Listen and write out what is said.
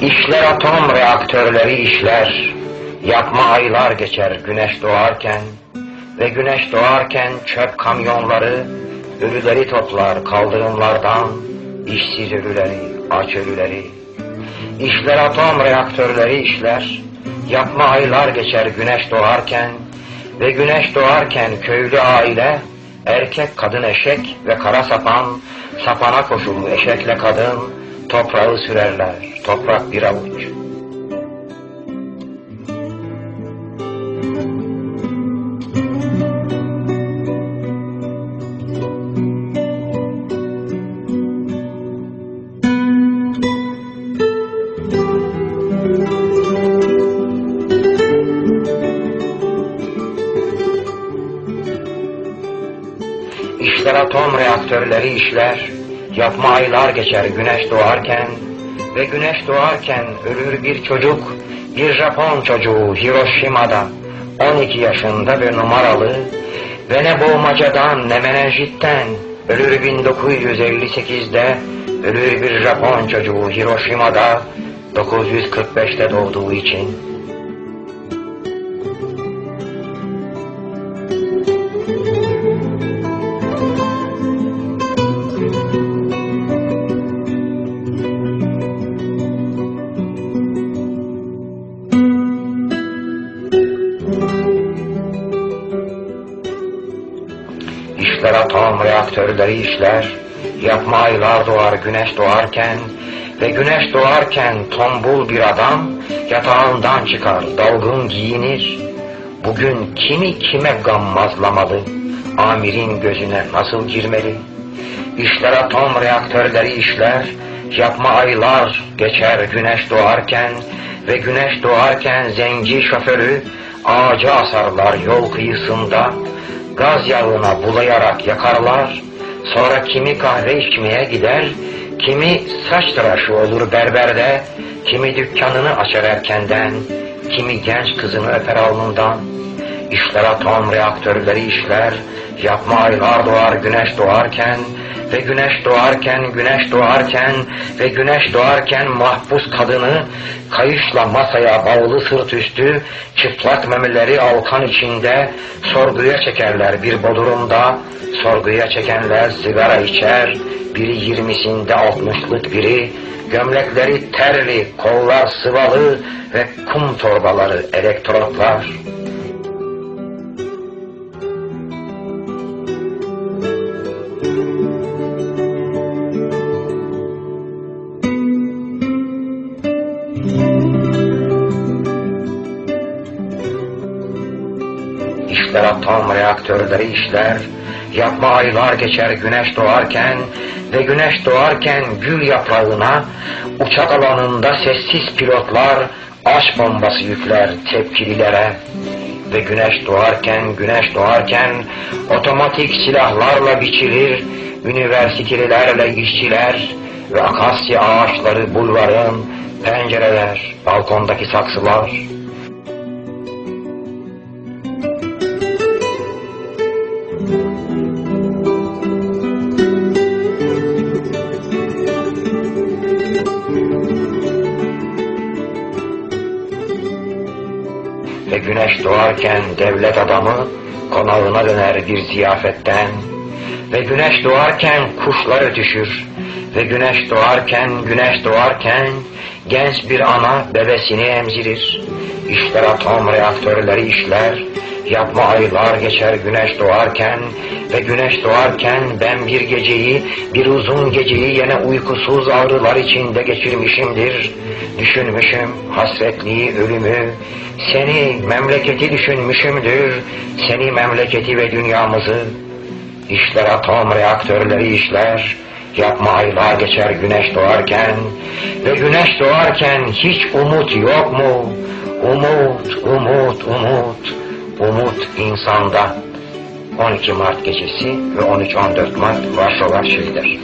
İşler atom reaktörleri işler, yakma aylar geçer güneş doğarken ve güneş doğarken çöp kamyonları ölüleri toplar kaldırımlardan, işsiz ölüleri, aç ölüleri. İşler atom reaktörleri işler, yakma aylar geçer güneş doğarken ve güneş doğarken köylü aile, erkek kadın eşek ve kara sapan, sapana koşulu eşekle kadın, toprağı sürerler, toprak bir avuç. İşler atom reaktörleri işler, yapma aylar geçer güneş doğarken ve güneş doğarken ölür bir çocuk, bir Japon çocuğu Hiroşima'da 12 yaşında ve numaralı ve ne boğmacadan ne menenjitten ölür 1958'de ölür bir Japon çocuğu Hiroşima'da 945'te doğduğu için. İşler atom reaktörleri işler, yapma aylar doğar güneş doğarken ve güneş doğarken tombul bir adam yatağından çıkar, dalgın giyinir. Bugün kimi kime gammazlamalı, amirin gözüne nasıl girmeli? İşler atom reaktörleri işler, yapma aylar geçer güneş doğarken ve güneş doğarken zenci şoförü ağaca asarlar yol kıyısında, gaz yağına bulayarak yakarlar, sonra kimi kahve içmeye gider, kimi saç tıraşı olur berberde, kimi dükkanını açar erkenden, kimi genç kızını öper alnından. İşler atom reaktörleri işler, yapma aylar doğar güneş doğarken ve güneş doğarken güneş doğarken ve güneş doğarken mahpus kadını kayışla masaya bağlı sırt üstü çıplak memeleri alkan içinde sorguya çekerler bir bodrumda. Sorguya çekenler sigara içer biri yirmisinde altmışlık biri. Gömlekleri terli kollar sıvalı ve kum torbaları elektrotlar İşler atom reaktörleri işler, yapma aylar geçer güneş doğarken ve güneş doğarken gül yaprağına uçak alanında sessiz pilotlar aş bombası yükler tepkililere. Ve güneş doğarken güneş doğarken otomatik silahlarla biçilir üniversitelerle işçiler ve akasya ağaçları bulvarın pencereler balkondaki saksılar Ve güneş doğarken devlet adamı konağına döner bir ziyafetten. Ve güneş doğarken kuşlar ötüşür. Ve güneş doğarken, güneş doğarken genç bir ana bebesini emzirir. İşler atom reaktörleri işler. Yapma aylar geçer güneş doğarken ve güneş doğarken ben bir geceyi, bir uzun geceyi yine uykusuz ağrılar içinde geçirmişimdir. Düşünmüşüm hasretliği, ölümü, seni, memleketi düşünmüşümdür, seni, memleketi ve dünyamızı. İşler atom reaktörleri işler, yapma aylar geçer güneş doğarken ve güneş doğarken hiç umut yok mu? Umut, umut, umut, umut insanda. 12 Mart gecesi ve 13-14 Mart Varşova Arşividir.